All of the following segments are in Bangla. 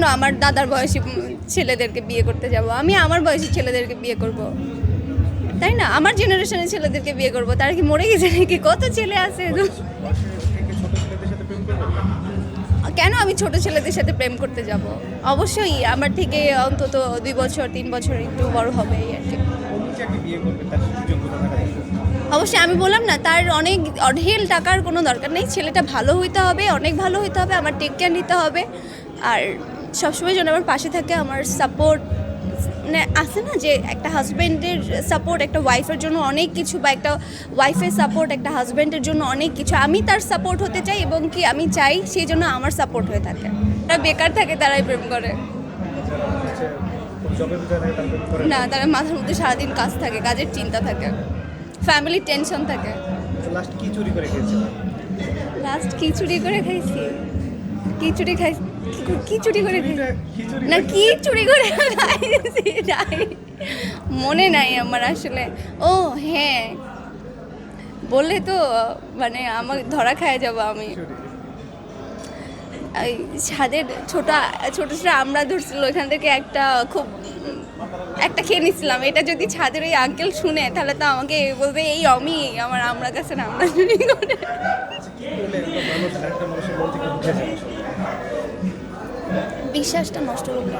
কেন আমার দাদার বয়সী ছেলেদেরকে বিয়ে করতে যাব। আমি আমার বয়সী ছেলেদেরকে বিয়ে করব। তাই না? আমার জেনারেশনের ছেলেদেরকে বিয়ে করব। তারা কি মরে গেছে নাকি? কত ছেলে আছে? কেন আমি ছোট ছেলেদের সাথে প্রেম করতে যাব? অবশ্যই আমার থেকে অন্তত দুই বছর, তিন বছর একটু বড় হবে আর কি। অবশ্যই আমি বললাম না, তার অনেক অঢেল টাকার কোনো দরকার নেই। ছেলেটা ভালো হইতে হবে, অনেক ভালো হইতে হবে, আমার টেক কেয়ার নিতে হবে। আর সবসময় যেন আমার পাশে থাকে আমার সাপোর্ট মানে আছে না যে একটা হাজব্যান্ডের সাপোর্ট একটা ওয়াইফের জন্য অনেক কিছু বা একটা ওয়াইফের সাপোর্ট একটা হাজব্যান্ডের জন্য অনেক কিছু। আমি তার সাপোর্ট হতে চাই এবং কি আমি চাই সেই জন্য আমার সাপোর্ট হয়ে থাকে। তারা বেকার থাকে তারাই প্রেম করে। না তারা মাথার মধ্যে সারাদিন কাজ থাকে কাজের চিন্তা থাকে ফ্যামিলির টেনশন থাকে। লাস্ট কি চুরি করে খেয়েছে লাস্ট কি চুরি করে খাইছি। কি চুরি খাই কি- চুরি করে না কি চুরি করে মনে নাই আমার আসলে। ও হ্যাঁ। বললে তো মানে আমার ধরা খায় যাব আমি। ছাদের ছোট ছোট ছোট আমরা ধরছিল, ওইখান থেকে একটা খুব, একটা খেয়ে নিছিলাম। এটা যদি ছাদের ওই আঙ্কেল শুনে, তাহলে তো আমাকে বলবে, এই অমি, আমার, আমরা কাছে আমরা চুরি করে। বিশ্বাসটা নষ্ট করবে।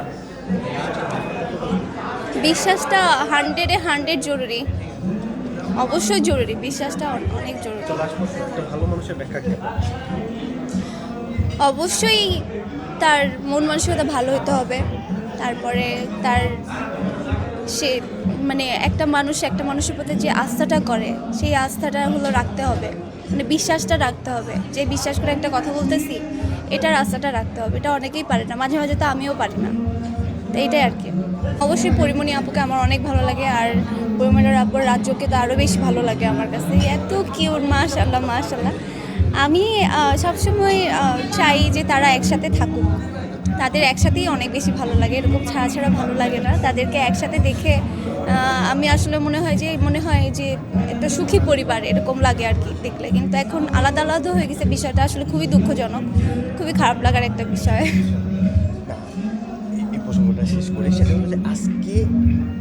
বিশ্বাসটা হান্ড্রেডে হান্ড্রেড জরুরি। অবশ্যই জরুরি বিশ্বাসটা অনেক জরুরি। অবশ্যই তার মন মানসিকতা ভালো হতে হবে। তারপরে তার সে মানে একটা মানুষ একটা মানুষের প্রতি যে আস্থাটা করে সেই আস্থাটা হলো রাখতে হবে। মানে বিশ্বাসটা রাখতে হবে। যে বিশ্বাস করে একটা কথা বলতেছি এটার রাস্তাটা রাখতে হবে। এটা অনেকেই পারে না। মাঝে মাঝে তো আমিও পারি না। তো এইটাই আর কি। অবশ্যই পরিমণি আপুকে আমার অনেক ভালো লাগে আর পরিমণির আপুর রাজ্যকে তো আরও বেশি ভালো লাগে আমার কাছে। এত কিউট মাশাল্লাহ মাশাল্লাহ আমি সবসময় চাই যে তারা একসাথে থাকুক। তাদের একসাথেই অনেক বেশি ভালো লাগে, এরকম ছাড়া ছাড়া ভালো লাগে না। তাদেরকে একসাথে দেখে আমি আসলে মনে হয় যে, মনে হয় যে, একটা সুখী পরিবার এরকম লাগে আর কি দেখলে। কিন্তু এখন আলাদা আলাদা হয়ে গেছে বিষয়টা, আসলে খুবই দুঃখজনক, খুবই খারাপ লাগার একটা বিষয়। প্রসঙ্গটা শেষ করে সেটা হলো যে আজকে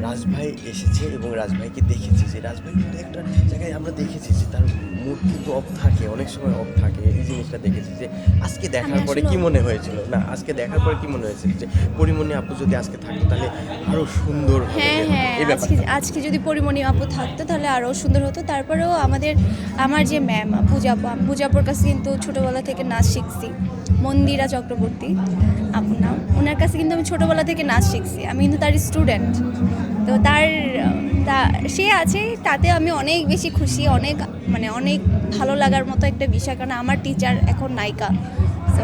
রাজভাই এসেছে এবং রাজভাইকে দেখেছি যে রাজভাই কিন্তু একটা জায়গায় আমরা দেখেছি যে তার মুড কিন্তু অফ থাকে অনেক সময় অফ থাকে। এই জিনিসটা দেখেছি যে আজকে দেখার পরে কি মনে হয়েছিল? না আজকে দেখার পরে কি মনে হয়েছিল যে পরিমণি আপু যদি আজকে থাকতো তাহলে আরও সুন্দর হ্যাঁ হ্যাঁ আজকে আজকে যদি পরিমণি আপু থাকতো তাহলে আরও সুন্দর হতো। তারপরেও আমাদের আমার যে ম্যাম আমি পূজাপুর কাছে কিন্তু ছোটোবেলা থেকে নাচ শিখছি। মন্দিরা চক্রবর্তী আপুর নাম। ওনার কাছে কিন্তু আমি ছোটোবেলা থেকে নাচ শিখছি। আমি কিন্তু তার স্টুডেন্ট তো তার সে আছে, তাতে আমি অনেক বেশি খুশি, অনেক মানে অনেক ভালো লাগার মতো একটা বিষয়, কারণ আমার টিচার এখন নায়িকা। তো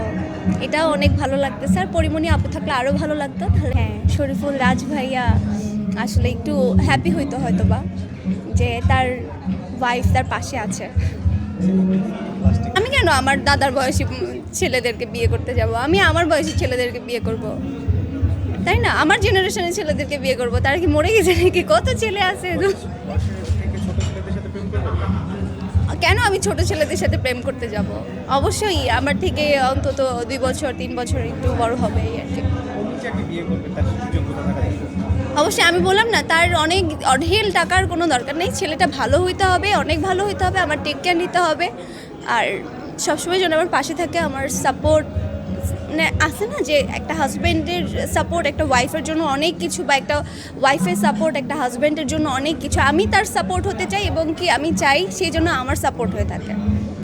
এটাও অনেক ভালো লাগতেছে। আর পরিমণি আপু থাকলে আরও ভালো লাগতো। তাহলে হ্যাঁ শরীফুল রাজ ভাইয়া আসলে একটু হ্যাপি হইতো হয়তো বা যে তার ওয়াইফ তার পাশে আছে। আমি কেন আমার দাদার বয়সী ছেলেদেরকে বিয়ে করতে যাব? আমি আমার বয়সী ছেলেদেরকে বিয়ে করব? তাই না? আমার জেনারেশনের ছেলেদেরকে বিয়ে করব তারা কি মরে গেছে নাকি? কত ছেলে আছে? কেন আমি ছোট ছেলেদের সাথে প্রেম করতে যাব? অবশ্যই আমার থেকে অন্তত দুই বছর তিন বছর একটু বড় হবে আর কি? অবশ্যই আমি বললাম না তার অনেক অঢেল টাকার কোনো দরকার নেই। ছেলেটা ভালো হইতে হবে অনেক ভালো হইতে হবে আমার টেক কেয়ার নিতে হবে। আর সবসময় যেন আমার পাশে থাকে আমার সাপোর্ট আছে না যে একটা হাজব্যান্ডের সাপোর্ট একটা ওয়াইফের জন্য অনেক কিছু বা একটা ওয়াইফের সাপোর্ট একটা হাজব্যান্ডের জন্য অনেক কিছু আমি তার সাপোর্ট হতে চাই এবং কি আমি চাই সেই জন্য আমার সাপোর্ট হয়ে থাকে।